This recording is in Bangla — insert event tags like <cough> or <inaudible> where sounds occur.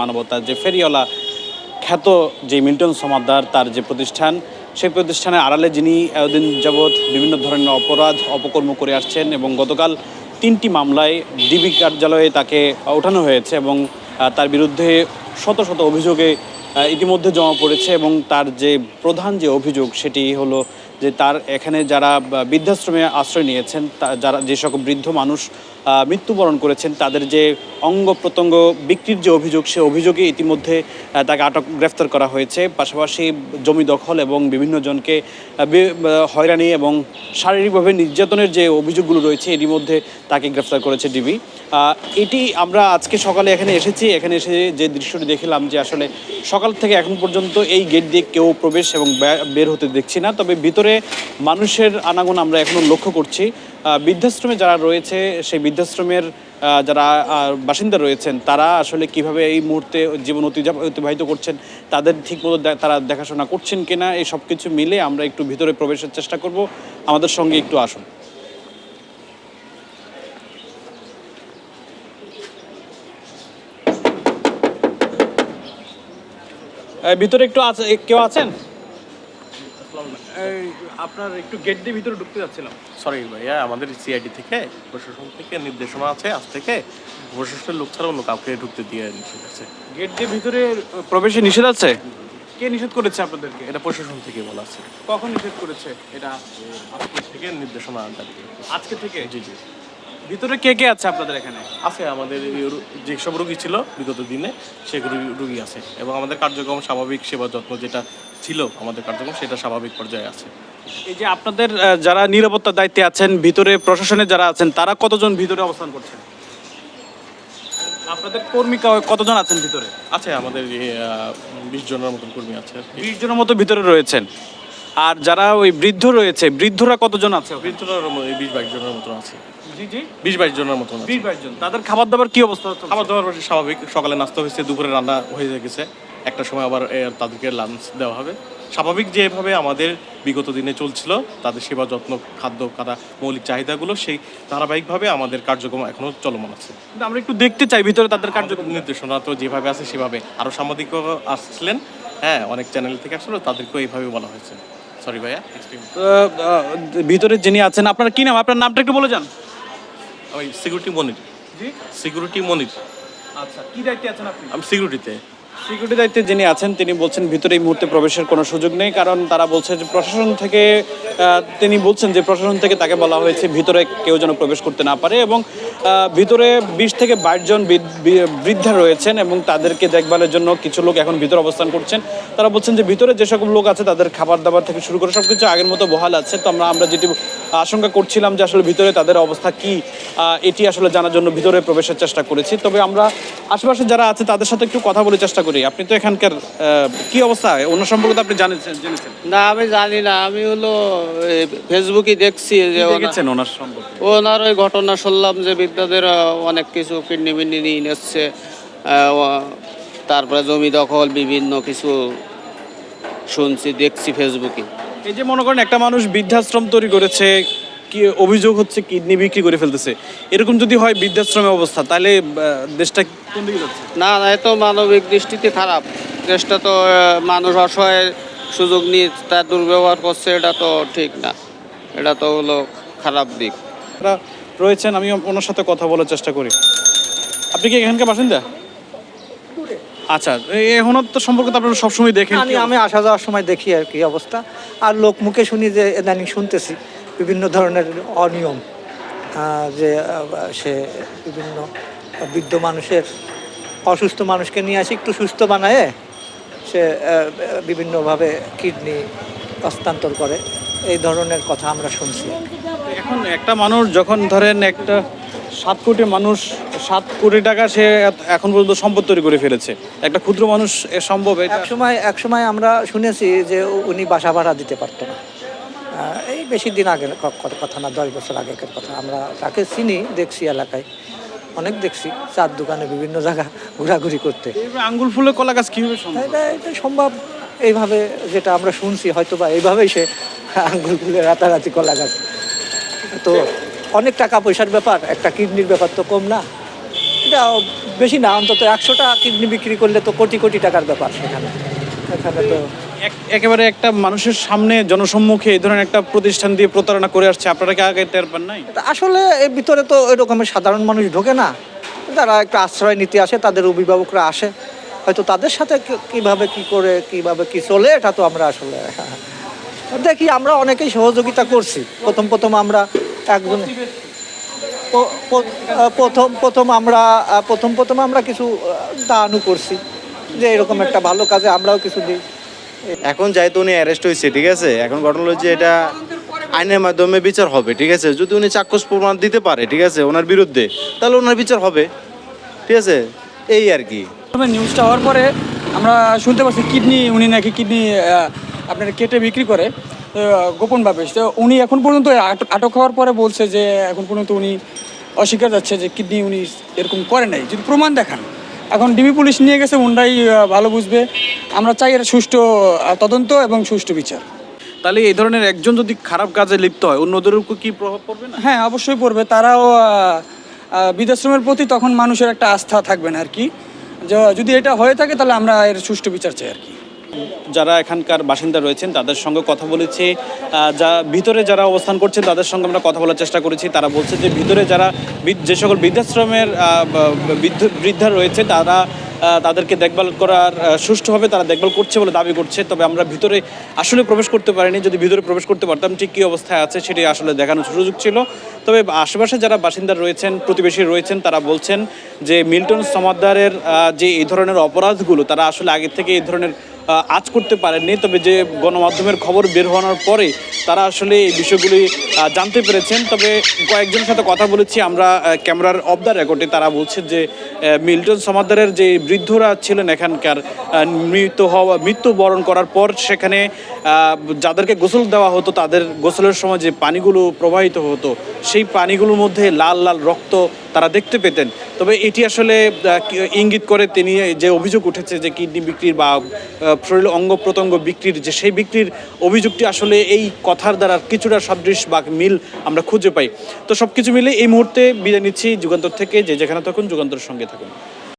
মানবতা, যে ফেরিওয়ালা খ্যাত যে মিল্টন সমাদ্দার তার যে প্রতিষ্ঠান, সেই প্রতিষ্ঠানের আড়ালে যিনি এতদিন যাবৎ বিভিন্ন ধরনের অপরাধ, অপকর্ম করে আসছেন এবং গতকাল তিনটি মামলায় ডিবি কার্যালয়ে তাকে ওঠানো হয়েছে এবং তার বিরুদ্ধে শত শত অভিযোগে ইতিমধ্যে জমা পড়েছে এবং তার যে প্রধান যে অভিযোগ সেটি হলো যে তার এখানে যারা বৃদ্ধাশ্রমে আশ্রয় নিয়েছেন যারা যে সকল বৃদ্ধ মানুষ মৃত্যুবরণ করেছেন, তাদের যে অঙ্গ প্রত্যঙ্গ বিক্রির যে অভিযোগ, সে অভিযোগে ইতিমধ্যে তাকে আটক, গ্রেফতার করা হয়েছে। পাশাপাশি জমি দখল এবং বিভিন্ন জনকে হয়রানি এবং শারীরিকভাবে নির্যাতনের যে অভিযোগগুলো রয়েছে, এরই মধ্যে তাকে গ্রেফতার করেছে ডিবি। এটি আমরা আজকে সকালে এখানে এসেছি। এখানে এসে যে দৃশ্যটি দেখলাম যে আসলে সকাল থেকে এখন পর্যন্ত এই গেট দিয়ে কেউ প্রবেশ এবং বের হতে দেখছি না। তবে ভিতরে মানুষের আনাগোন আমরা এখনও লক্ষ্য করছি। বৃদ্ধাশ্রমে যারা রয়েছে, সেই বৃদ্ধাশ্রমের যারা বাসিন্দা রয়েছেন, তারা আসলে কীভাবে এই মুহূর্তে জীবন অতিবাহিত করছেন, তাদের ঠিকমতো দে- তারা দেখাশোনা করছেন কিনা, এই সব কিছু মিলে আমরা একটু ভিতরে প্রবেশের চেষ্টা করব। আমাদের সঙ্গে একটু আসুন। ভিতরে একটু আছে, কেউ আছেন? এই, আপনার একটু গেট দিয়ে ভিতরে ঢুকতে যাচ্ছিলাম। সরি ভাইয়া আমাদের সিআইডি থেকে প্রশাসন থেকে নির্দেশনা আছে আজ থেকে প্রশাসনের লোক ছাড়া অন্য কাউকে ঢুকতে দিয়ে নিষেধ আছে। গেট দিয়ে ভিতরে প্রবেশে নিষেধ আছে? কে নিষেধ করেছে আপনাদেরকে? এটা প্রশাসন থেকে বলা আছে। কখন নিষেধ করেছে? এটা আজকে থেকে নির্দেশনা আজকে থেকে? জি জি। ভিতরে কে কে আছে আপনাদের এখানে? আছে আমাদের যেসব রুগী ছিল বিগত দিনে সেগুলো রুগী আছে। এবং আমাদের কার্যক্রম স্বাভাবিক সেবা যত্ন যেটা ছিল আমাদের কার্যক্রম সেটা স্বাভাবিক পর্যায়ে আছে। এই যে আপনাদের যারা নিরাপত্তার দায়িত্বে আছেন ভিতরে প্রশাসনে যারা আছেন তারা কতজন ভিতরে অবস্থান করছেন? আপনাদের কর্মী কতজন আছেন ভিতরে? আছে আমাদের বিশ জনের মতন কর্মী আছে বিশ জনের মতো ভিতরে রয়েছেন। আর যারা ওই বৃদ্ধ রয়েছে বৃদ্ধরা কতজন আছে? বৃদ্ধজনের বিশ বাইশ জনের মতন আছে। বিশ বাইশ জনের মতন বিশ বাইশ জন। তাদের খাবার দাবার কি অবস্থা খাবার দাবার স্বাভাবিক। সকালে নাস্তা হয়েছে দুপুরে রান্না হয়ে গেছে। একটা সময় আবার তাদেরকে লাঞ্চ দেওয়া হবে। স্বাভাবিক যেভাবে আমাদের বিগত দিনে চলছিল তাদের সেবা যত্ন খাদ্য কাদা মৌলিক চাহিদাগুলো সেই ধারাবাহিকভাবে আমাদের কার্যক্রম এখনও চলমান আছে। কিন্তু আমরা একটু দেখতে চাই ভিতরে তাদের কার্যক্রম। নির্দেশনা তো যেভাবে আছে সেভাবে। আরও সাংবাদিকও আসছিলেন হ্যাঁ অনেক চ্যানেল থেকে আসলো তাদেরকেও এইভাবে বলা হয়েছে। সরি ভাইয়া ভিতরে যিনি আছেন আপনার কি নাম? আপনার নামটা একটু বলে যান। ওই সিকিউরিটি মনির জি। সিকিউরিটি মনির আচ্ছা কি দায়িত্বে আছেন আপনি? আমি সিকিউরিটিতে সিকিউরিটি দায়িত্বে যিনি আছেন, তিনি বলছেন ভিতরে এই মুহূর্তে প্রবেশের কোনো সুযোগ নেই, কারণ তারা বলছে যে প্রশাসন থেকে তিনি বলছেন যে প্রশাসন থেকে তাকে বলা হয়েছে ভিতরে কেউ যেন প্রবেশ করতে না পারে এবং ভিতরে বিশ থেকে বাইশ জন বৃদ্ধা রয়েছেন এবং তাদেরকে দেখভালের জন্য কিছু লোক এখন ভিতরে অবস্থান করছেন। তারা বলছেন যে ভিতরে যে সকল লোক আছে তাদের খাবার দাবার থেকে শুরু করে সব কিছু আগের মতো বহাল আছে। তো আমরা আমরা যেটি আশঙ্কা করছিলাম যে আসলে ভিতরে তাদের অবস্থা কি এটি আসলে জানার জন্য ভিতরে প্রবেশের চেষ্টা করেছি। তবে আমরা আশেপাশে যারা আছে তাদের সাথে একটু কথা বলে চেষ্টা করি। আপনি তো এখানকার কি অবস্থা? অন্য সম্পর্কে তো আপনি জানেছেন জেনেছেন? না আমি জানি না। আমি হলো ফেসবুকে দেখছি যে দেখেছেন ওনার সম্পর্কে? ওনার ওই ঘটনা শুনলাম যে বিদ্যাদের অনেক কিছু কিডনি মিডনি নিয়ে নিচ্ছে। তারপরে জমি দখল বিভিন্ন কিছু শুনছি দেখছি ফেসবুকে এই যে মনে করেন একটা মানুষ বৃদ্ধাশ্রম তৈরি করেছে কি অভিযোগ হচ্ছে কিডনি বিক্রি করে ফেলতেছে এরকম যদি হয় বৃদ্ধাশ্রমের অবস্থা তাহলে দেশটা কোন দিকে যাচ্ছে? না না এ তো মানবিক দৃষ্টিতে খারাপ। দেশটা তো মানুষ অসহায় সুযোগ নিয়ে তার দুর্ব্যবহার করছে এটা তো ঠিক না। এটা তো হলো খারাপ দিক। রয়েছেন আমি ওনার সাথে কথা বলার চেষ্টা করি। আপনি কি এখানকার বাসিন্দা? আচ্ছা এই এখনও তো সম্পর্কে তো আপনারা সবসময় দেখেন আমি আমি আসা যাওয়ার সময় দেখি আর কি অবস্থা। আর লোক মুখে শুনি যে ইদানিং শুনতেছি বিভিন্ন ধরনের অনিয়ম যে সে বিভিন্ন বৃদ্ধ মানুষের অসুস্থ মানুষকে নিয়ে আসি একটু সুস্থ বানায় সে বিভিন্নভাবে কিডনি হস্তান্তর করে। এই ধরনের কথা আমরা শুনছি। এখন একটা মানুষ যখন ধরেন একটা সাত কোটি মানুষ সাত কোটি টাকা সে এখন পর্যন্ত সম্পদ তৈরি করে ফেলেছে। একটা ক্ষুদ্র মানুষ এ সম্ভব এক সময় এক সময় আমরা শুনেছি যে উনি বাসা ভাড়া দিতে পারতো না। এই বেশি দিন আগে কথা না দশ বছর আগেকার কথা। আমরা তাকে চিনি দেখছি এলাকায়। অনেক দেখছি চার দোকানে বিভিন্ন জায়গা ঘোরাঘুরি করতে। আঙ্গুল ফুলে কলা গাছ কীভাবে সম্ভব? এটা এটা সম্ভব। এইভাবে যেটা আমরা শুনছি হয়তো বা এইভাবেই সে আঙ্গুল খুলে রাতারাতি কলা গাছ। তো অনেক টাকা পয়সার ব্যাপার একটা কিডনির ব্যাপার তো কম না। এটা বেশি না অন্তত একশোটা কিডনি বিক্রি করলে তো কোটি কোটি টাকার ব্যাপার সেখানে। এখানে তো একেবারে একটা মানুষের সামনে জনসম্মুখে এই ধরনের একটা প্রতিষ্ঠান দিয়ে প্রতারণা করে আসছে আপনারা কি আগে টের পান নাই? আসলে এর ভিতরে তো ওই রকমের সাধারণ মানুষ ঢোকে না। যারা একটা আশ্রয় নিতে আসে তাদের অভিভাবকরা আসে। হয়তো তাদের সাথে কীভাবে কি করে কীভাবে কি চলে এটা তো আমরা আসলে <laughs> দেখি আমরা অনেকেই সহযোগিতা করছি। প্রথম প্রথম আমরা একজন প্রথম প্রথম আমরা প্রথম প্রথম আমরা কিছু দানও করছি যে এরকম একটা ভালো কাজে আমরাও কিছু দিই। এখন যাই তো উনি অ্যারেস্ট হয়েছে ঠিক আছে? এখন ঘটনা হলো যে এটা আইনের মাধ্যমে বিচার হবে ঠিক আছে? যদি উনি চাক্ষুষ প্রমাণ দিতে পারে ঠিক আছে ওনার বিরুদ্ধে তাহলে ওনার বিচার হবে ঠিক আছে? এই আর কি। নিউজটা হওয়ার পরে আমরা শুনতে পাচ্ছি কিডনি উনি নাকি কিডনি আপনার কেটে বিক্রি করে গোপনভাবে। তো উনি এখন পর্যন্ত আট- আটক হওয়ার পরে বলছে যে এখন পর্যন্ত উনি অস্বীকার যাচ্ছে যে কিডনি উনি এরকম করে নাই। যদি প্রমাণ দেখান। এখন ডিবি পুলিশ নিয়ে গেছে উনরাই ভালো বুঝবে। আমরা চাই এর সুষ্ঠু তদন্ত এবং সুষ্ঠু বিচার। তাহলে এই ধরনের একজন যদি খারাপ কাজে লিপ্ত হয় অন্যদের উপর কি প্রভাব পড়বে না? হ্যাঁ অবশ্যই পড়বে। তারাও বৃদ্ধাশ্রমের প্রতি তখন মানুষের একটা আস্থা থাকবে না আর কি। যে- যদি এটা হয়ে থাকে তাহলে আমরা এর সুষ্ঠু বিচার চাই আর কি। যারা এখানকার বাসিন্দা রয়েছেন, তাদের সঙ্গে কথা বলেছি। যা ভিতরে যারা অবস্থান করছেন, তাদের সঙ্গে আমরা কথা বলার চেষ্টা করেছি। তারা বলছে যে, ভিতরে যারা যে সকল বৃদ্ধাশ্রমের বৃদ্ধ রয়েছে, তারা তাদেরকে দেখভাল করার সুষ্ঠুভাবে তারা দেখভাল করছে বলে দাবি করছে। তবে আমরা ভিতরে আসলে প্রবেশ করতে পারিনি। যদি ভিতরে প্রবেশ করতে পারতাম, ঠিক কী অবস্থায় আছে সেটি আসলে দেখানোর সুযোগ ছিল। তবে আশেপাশে যারা বাসিন্দা রয়েছেন, প্রতিবেশী রয়েছেন, তারা বলছেন যে, মিল্টন সমাদ্দারের যে এই ধরনের অপরাধগুলো, তারা আসলে আগে থেকে এই ধরনের আজ করতে পারেননি, তবে যে গণমাধ্যমের খবর বের হওয়ার পরে তারা আসলে এই বিষয়গুলি জানতে পেরেছেন। তবে কয়েকজনের সাথে কথা বলেছি, আমরা ক্যামেরার অফ দ্য রেকর্ডে তারা বলছে যে মিল্টন সমাদারের যে বৃদ্ধরা ছিলেন এখানকার মৃত্যু হওয়া, মৃত্যুবরণ করার পর সেখানে যাদেরকে গোসল দেওয়া হতো, তাদের গোসলের সময় যে পানিগুলো প্রবাহিত হতো, সেই পানিগুলোর মধ্যে লাল লাল রক্ত তারা দেখতে পেতেন। তবে এটি আসলে ইঙ্গিত করে তিনি যে অভিযোগ উঠেছে যে কিডনি বিক্রির বা আহ, শরীর অঙ্গ প্রত্যঙ্গ বিক্রির যে সেই বিক্রির অভিযোগটি আসলে এই কথার দ্বারা কিছুটা সদৃশ বা মিল আমরা খুঁজে পাই। তো সব কিছু মিলে এই মুহূর্তে বিদায় নিচ্ছি যুগান্তর থেকে। যে যেখানে থাকুন যুগান্তর সঙ্গে থাকুন।